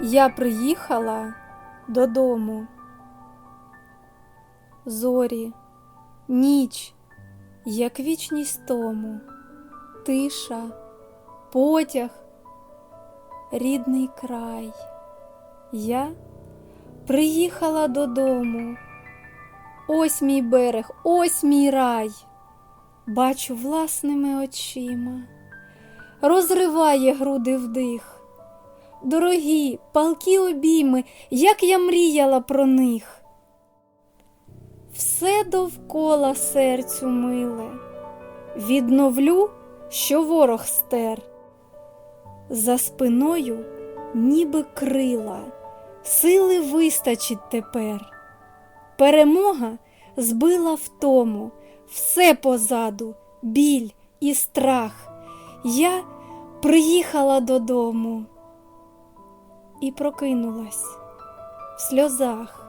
Я приїхала додому. Зорі, ніч, як вічність тому, тиша, потяг, рідний край. Я приїхала додому. Ось мій берег, ось мій рай. Бачу власними очима, розриває груди вдих. Дорогі, палкі обійми, як я мріяла про них. Все довкола серцю миле, відновлю, що ворог стер. За спиною ніби крила, сили вистачить тепер. Перемога збила втому, все позаду, біль і страх. Я приїхала додому і прокинулась в сльозах.